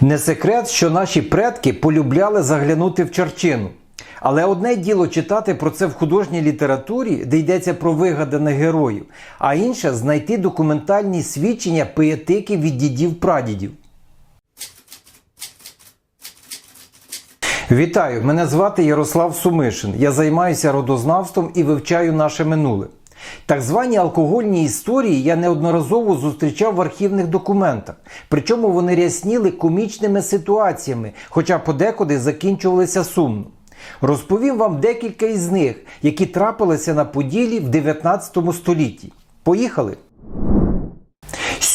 Не секрет, що наші предки полюбляли заглянути в черчину. Але одне діло читати про це в художній літературі, де йдеться про вигаданих героїв, а інше знайти документальні свідчення пиятики від дідів-прадідів. Вітаю! Мене звати Ярослав Сумишин. Я займаюся родознавством і вивчаю наше минуле. Так звані алкогольні історії я неодноразово зустрічав в архівних документах, причому вони рясніли комічними ситуаціями, хоча подекуди закінчувалися сумно. Розповім вам декілька із них, які трапилися на Поділі в 19 столітті. Поїхали!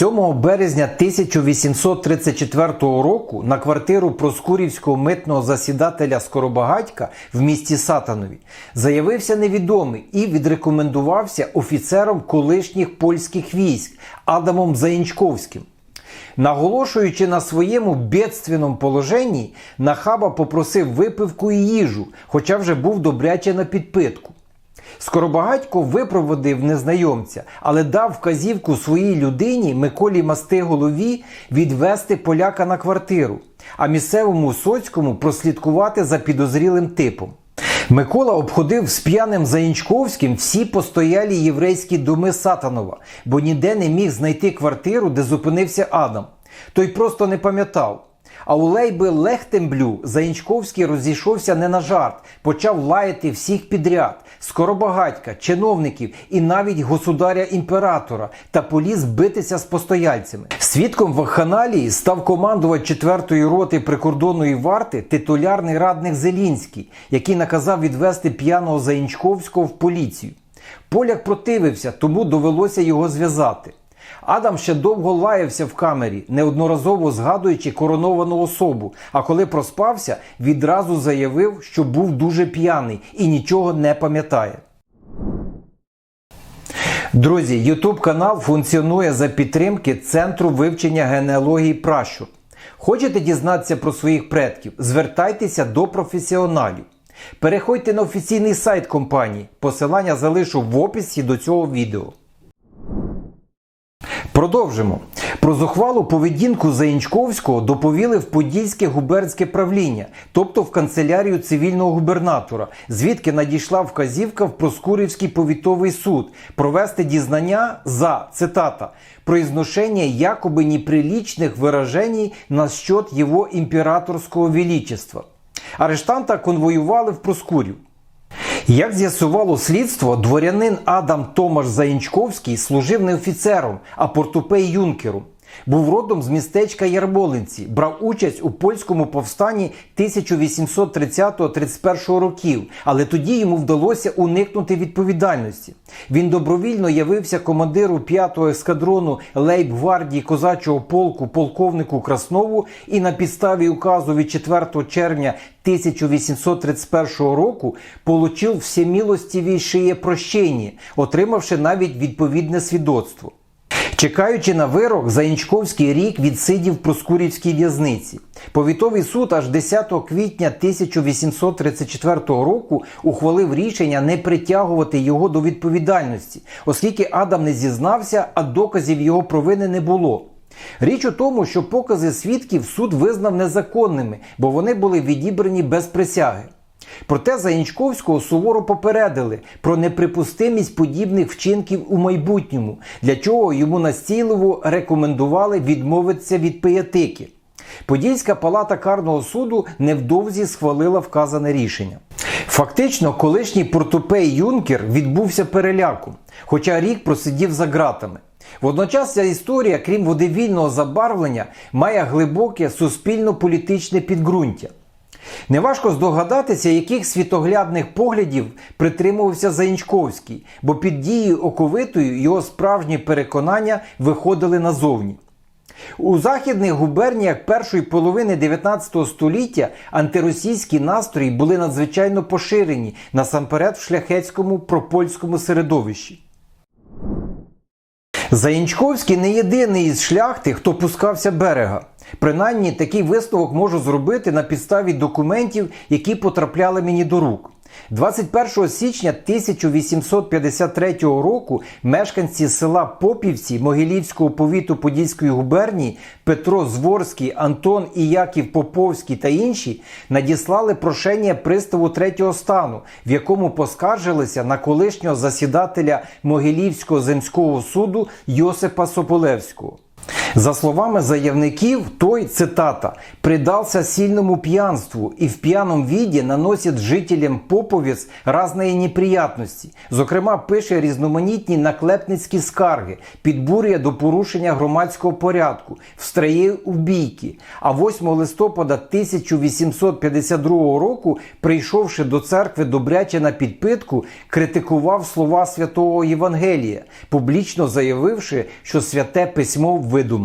7 березня 1834 року на квартиру проскурівського митного засідателя Скоробагатька в місті Сатанові заявився невідомий і відрекомендувався офіцером колишніх польських військ Адамом Заінчковським. Наголошуючи на своєму бедственному положенні, Нахаба попросив випивку і їжу, хоча вже був добряче на підпитку. Скоробагатько випроводив незнайомця, але дав вказівку своїй людині Миколі Мастиголові відвести поляка на квартиру, а місцевому соцькому прослідкувати за підозрілим типом. Микола обходив з п'яним Заінчковським всі постоялі єврейські доми Сатанова, бо ніде не міг знайти квартиру, де зупинився Адам. Той просто не пам'ятав. А у Лейби Лехтемблю Заінчковський розійшовся не на жарт, почав лаяти всіх підряд, скоробагатька, чиновників і навіть государя імператора та поліз битися з постояльцями. Свідком вакханалії став командувач 4-ї роти прикордонної варти титулярний радник Зелінський, який наказав відвести п'яного Заінчковського в поліцію. Поляк противився, тому довелося його зв'язати. Адам ще довго лаявся в камері, неодноразово згадуючи короновану особу. А коли проспався, відразу заявив, що був дуже п'яний і нічого не пам'ятає. Друзі, YouTube канал функціонує за підтримки Центру вивчення генеалогії пращур. Хочете дізнатися про своїх предків? Звертайтеся до професіоналів. Переходьте на офіційний сайт компанії. Посилання залишу в описі до цього відео. Продовжимо. Про зухвалу поведінку Заінчковського доповіли в Подільське губернське правління, тобто в канцелярію цивільного губернатора, звідки надійшла вказівка в Проскурівський повітовий суд провести дізнання за цитата произношення якоби неприличних выражений насчет його імператорського величества. Арештанта конвоювали в Проскурів. Як з'ясувало слідство, дворянин Адам Томаш Заінчковський служив не офіцером, а портупей юнкером. Був родом з містечка Ярмолинці, брав участь у польському повстанні 1830-31 років, але тоді йому вдалося уникнути відповідальності. Він добровільно явився командиру 5-го ескадрону лейб-гвардії козачого полку полковнику Краснову і на підставі указу від 4 червня 1831 року получив всемилостивіше прощення, отримавши навіть відповідне свідоцтво. Чекаючи на вирок, Заінчковський рік відсидів в Проскурівській в'язниці. Повітовий суд аж 10 квітня 1834 року ухвалив рішення не притягувати його до відповідальності, оскільки Адам не зізнався, а доказів його провини не було. Річ у тому, що покази свідків суд визнав незаконними, бо вони були відібрані без присяги. Проте Заінчковського суворо попередили про неприпустимість подібних вчинків у майбутньому, для чого йому настійливо рекомендували відмовитися від пиятики. Подільська палата карного суду невдовзі схвалила вказане рішення. Фактично, колишній портупей Юнкер відбувся переляком, хоча рік просидів за ґратами. Водночас ця історія, крім водевільного забарвлення, має глибоке суспільно-політичне підґрунтя. Неважко здогадатися, яких світоглядних поглядів притримувався Заінчковський, бо під дією оковитою його справжні переконання виходили назовні. У західних губерніях першої половини 19 століття антиросійські настрої були надзвичайно поширені насамперед в шляхетському пропольському середовищі. Заінчковський не єдиний із шляхти, хто пускався берега. Принаймні такий висновок можу зробити на підставі документів, які потрапляли мені до рук. 21 січня 1853 року мешканці села Попівці Могилівського повіту Подільської губернії Петро Зворський, Антон і Яків Поповський та інші надіслали прошення приставу третього стану, в якому поскаржилися на колишнього засідателя Могилівського земського суду Йосипа Сополевського. За словами заявників, той, цитата, «предался сильному пьянству и в пьяном виде наносит жителям Поповець разные неприятності». Зокрема, пише різноманітні наклепницькі скарги, підбурює до порушення громадського порядку, встрає у бійки. А 8 листопада 1852 року, прийшовши до церкви добряче на підпитку, критикував слова святого Євангелія, публічно заявивши, що святе письмо видумане.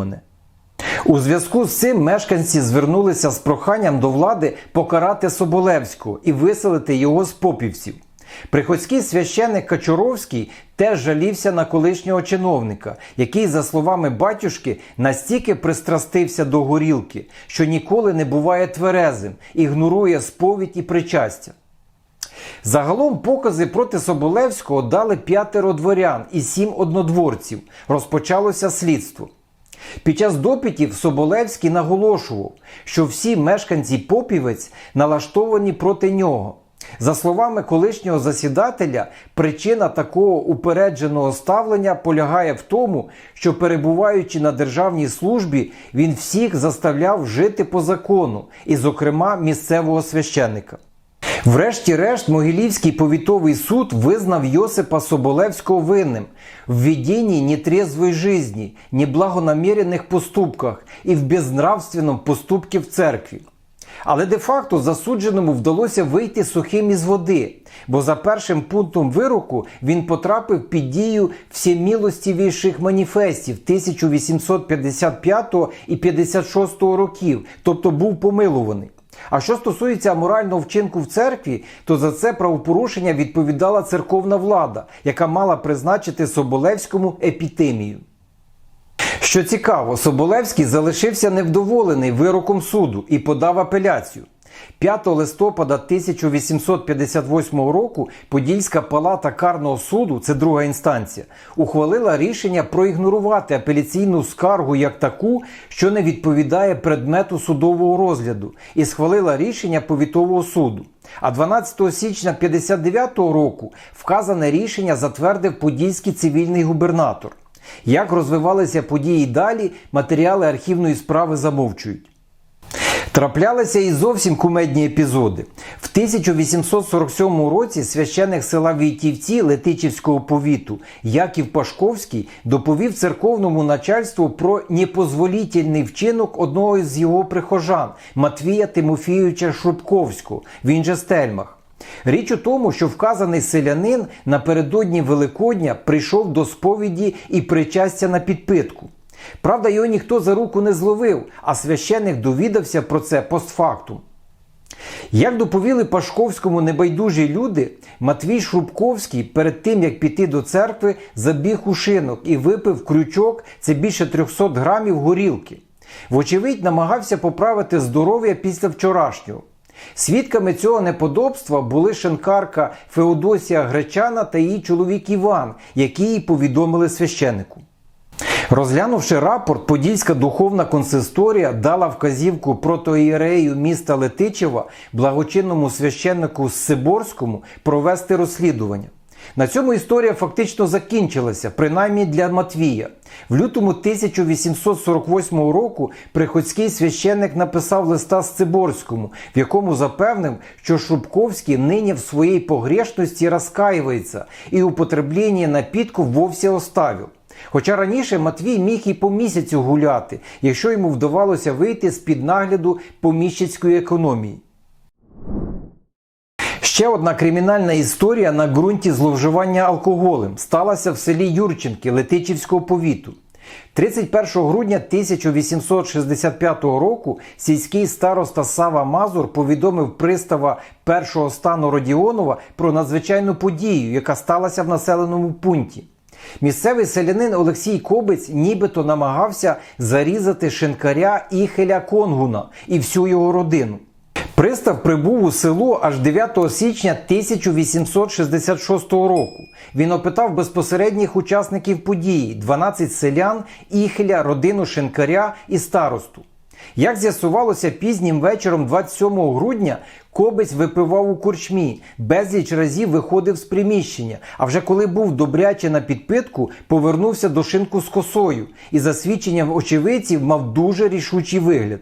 У зв'язку з цим мешканці звернулися з проханням до влади покарати Соболевського і виселити його з попівців. Приходський священник Качуровський теж жалівся на колишнього чиновника, який, за словами батюшки, настільки пристрастився до горілки, що ніколи не буває тверезим, ігнорує сповідь і причастя. Загалом покази проти Соболевського дали п'ятеро дворян і сім однодворців. Розпочалося слідство. Під час допитів Соболевський наголошував, що всі мешканці Попівець налаштовані проти нього. За словами колишнього засідателя, причина такого упередженого ставлення полягає в тому, що перебуваючи на державній службі, він всіх заставляв жити по закону, і, зокрема, місцевого священника. Врешті-решт, Могилівський повітовий суд визнав Йосипа Соболевського винним в ведении нетрезвої жизни, неблагонамеренных поступках і в безнравственном поступці в церкві. Але де-факто засудженому вдалося вийти сухим із води, бо за першим пунктом вироку він потрапив під дію всемілостівіших маніфестів 1855 і 56 років, тобто був помилуваний. А що стосується морального вчинку в церкві, то за це правопорушення відповідала церковна влада, яка мала призначити Соболевському епітемію. Що цікаво, Соболевський залишився невдоволений вироком суду і подав апеляцію. 5 листопада 1858 року Подільська палата карного суду, це друга інстанція, ухвалила рішення проігнорувати апеляційну скаргу як таку, що не відповідає предмету судового розгляду, і схвалила рішення повітового суду. А 12 січня 1959 року вказане рішення затвердив Подільський цивільний губернатор. Як розвивалися події далі, матеріали архівної справи замовчують. Траплялися і зовсім кумедні епізоди. В 1847 році священик села Війтівці Летичівського повіту Яків Пашковський доповів церковному начальству про непозволітельний вчинок одного з його прихожан Матвія Тимофійовича Шрубковського, він же Стельмах. Річ у тому, що вказаний селянин напередодні Великодня прийшов до сповіді і причастя на підпитку. Правда, його ніхто за руку не зловив, а священик довідався про це постфактум. Як доповіли Пашковському небайдужі люди, Матвій Шрубковський перед тим, як піти до церкви, забіг у шинок і випив крючок це більше 300 грамів горілки. Вочевидь, намагався поправити здоров'я після вчорашнього. Свідками цього неподобства були шинкарка Феодосія Гречана та її чоловік Іван, які їй повідомили священику. Розглянувши рапорт, Подільська духовна консисторія дала вказівку протоієрею міста Летичева, благочинному священнику Сиборському, провести розслідування. На цьому історія фактично закінчилася, принаймні для Матвія. В лютому 1848 року приходський священник написав листа Сциборському, в якому запевнив, що Шубковський нині в своїй погрешності розкаюється і употреблення напітку вовсе оставив. Хоча раніше Матвій міг і по місяцю гуляти, якщо йому вдавалося вийти з під нагляду поміщицької економії. Ще одна кримінальна історія на ґрунті зловживання алкоголем сталася в селі Юрченки Летичівського повіту. 31 грудня 1865 року сільський староста Сава Мазур повідомив пристава першого стану Родіонова про надзвичайну подію, яка сталася в населеному пункті. Місцевий селянин Олексій Кобець нібито намагався зарізати шинкаря Іхеля Конгуна і всю його родину. Пристав прибув у село аж 9 січня 1866 року. Він опитав безпосередніх учасників події 12 селян, іхеля, родину шинкаря і старосту. Як з'ясувалося пізнім вечором 27 грудня, Кобець випивав у корчмі, безліч разів виходив з приміщення, а вже коли був добряче на підпитку, повернувся до шинку з косою і за свідченням очевидців мав дуже рішучий вигляд.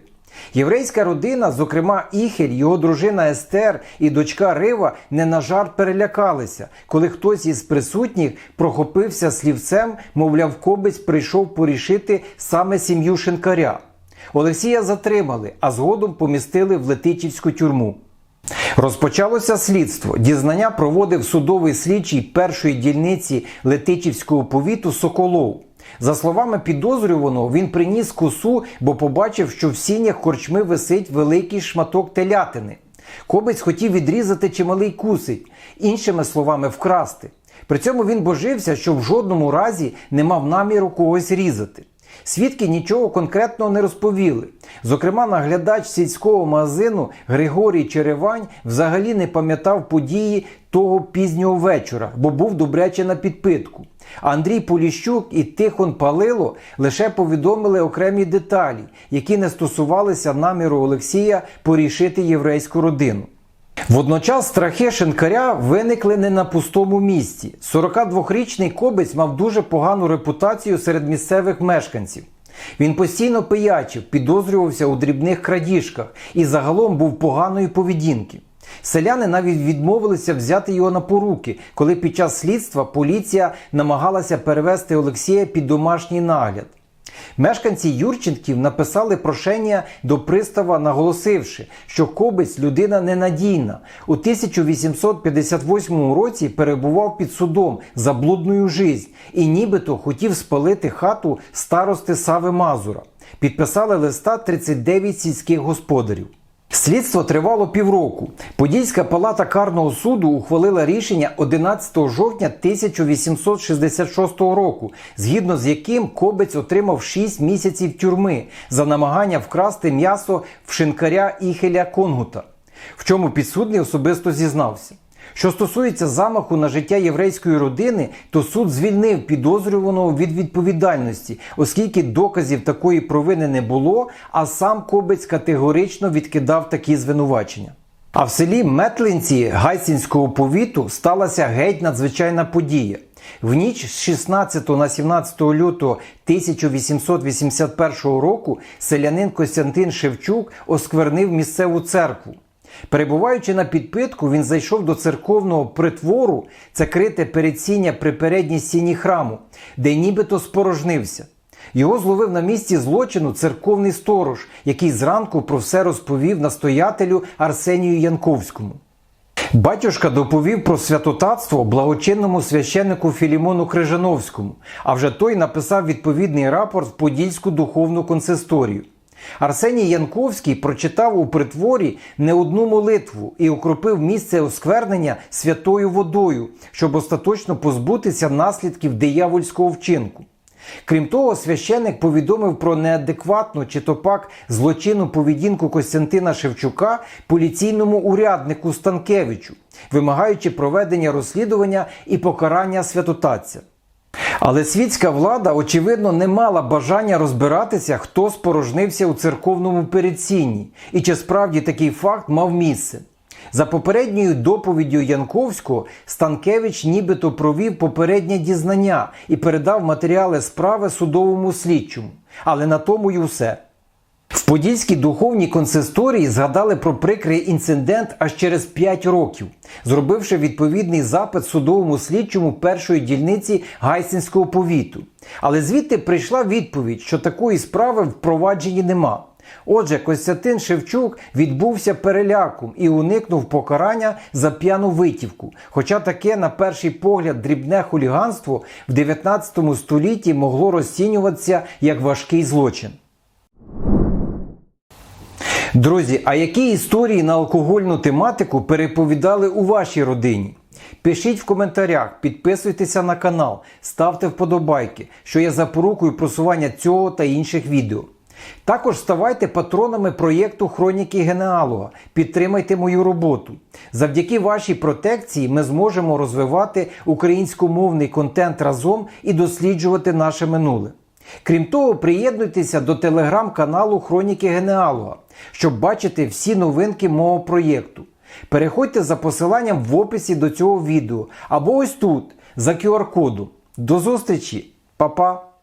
Єврейська родина, зокрема Іхель, його дружина Естер і дочка Рива, не на жарт перелякалися, коли хтось із присутніх прохопився слівцем, мовляв, кобець прийшов порішити саме сім'ю шинкаря. Олексія затримали, а згодом помістили в Летичівську тюрму. Розпочалося слідство. Дізнання проводив судовий слідчий першої дільниці Летичівського повіту Соколов. За словами підозрюваного, він приніс косу, бо побачив, що в сінях корчми висить великий шматок телятини. Кобець хотів відрізати чималий кусить, іншими словами, вкрасти. При цьому він божився, що в жодному разі не мав наміру когось різати. Свідки нічого конкретного не розповіли. Зокрема, наглядач сільського магазину Григорій Черевань взагалі не пам'ятав події того пізнього вечора, бо був добряче на підпитку. Андрій Поліщук і Тихон Палило лише повідомили окремі деталі, які не стосувалися наміру Олексія порішити єврейську родину. Водночас страхи шинкаря виникли не на пустому місці. 42-річний кобець мав дуже погану репутацію серед місцевих мешканців. Він постійно пиячив, підозрювався у дрібних крадіжках і загалом був поганої поведінки. Селяни навіть відмовилися взяти його на поруки, коли під час слідства поліція намагалася перевести Олексія під домашній нагляд. Мешканці Юрченків написали прошення до пристава, наголосивши, що Кобець людина ненадійна. У 1858 році перебував під судом за блудною жизнь і нібито хотів спалити хату старости Сави Мазура. Підписали листа 39 сільських господарів. Слідство тривало півроку. Подільська палата карного суду ухвалила рішення 11 жовтня 1866 року, згідно з яким Кобець отримав 6 місяців тюрми за намагання вкрасти м'ясо в шинкаря Іхеля Конгута, в чому підсудний особисто зізнався. Що стосується замаху на життя єврейської родини, то суд звільнив підозрюваного від відповідальності, оскільки доказів такої провини не було, а сам Кобець категорично відкидав такі звинувачення. А в селі Метлинці Гайсінського повіту сталася геть надзвичайна подія. В ніч з 16 на 17 лютого 1881 року селянин Костянтин Шевчук осквернив місцеву церкву. Перебуваючи на підпитку, він зайшов до церковного притвору, це крите передсіння при передній стіні храму, де нібито спорожнився. Його зловив на місці злочину церковний сторож, який зранку про все розповів настоятелю Арсенію Янковському. Батюшка доповів про святотатство благочинному священнику Філімону Крижановському, а вже той написав відповідний рапорт в Подільську духовну консисторію. Арсеній Янковський прочитав у притворі не одну молитву і окропив місце осквернення святою водою, щоб остаточно позбутися наслідків диявольського вчинку. Крім того, священик повідомив про неадекватну чи то пак злочинну поведінку Костянтина Шевчука поліційному уряднику Станкевичу, вимагаючи проведення розслідування і покарання святотатця. Але світська влада, очевидно, не мала бажання розбиратися, хто спорожнився у церковному передсінні, і чи справді такий факт мав місце. За попередньою доповіддю Янковського Станкевич нібито провів попереднє дізнання і передав матеріали справи судовому слідчому. Але на тому й усе. В Подільській духовній консисторії згадали про прикрий інцидент аж через 5 років, зробивши відповідний запит судовому слідчому першої дільниці Гайсинського повіту. Але звідти прийшла відповідь, що такої справи в провадженні нема. Отже, Костянтин Шевчук відбувся переляком і уникнув покарання за п'яну витівку. Хоча таке, на перший погляд, дрібне хуліганство в 19 столітті могло розцінюватися як важкий злочин. Друзі, а які історії на алкогольну тематику переповідали у вашій родині? Пишіть в коментарях, підписуйтеся на канал, ставте вподобайки, що є запорукою просування цього та інших відео. Також ставайте патронами проєкту Хроніки Генеалога. Підтримайте мою роботу. Завдяки вашій протекції ми зможемо розвивати українськомовний контент разом і досліджувати наше минуле. Крім того, приєднуйтеся до телеграм-каналу Хроніки Генеалога, щоб бачити всі новинки мого проєкту. Переходьте за посиланням в описі до цього відео або ось тут, за QR-кодом. До зустрічі, Па-па!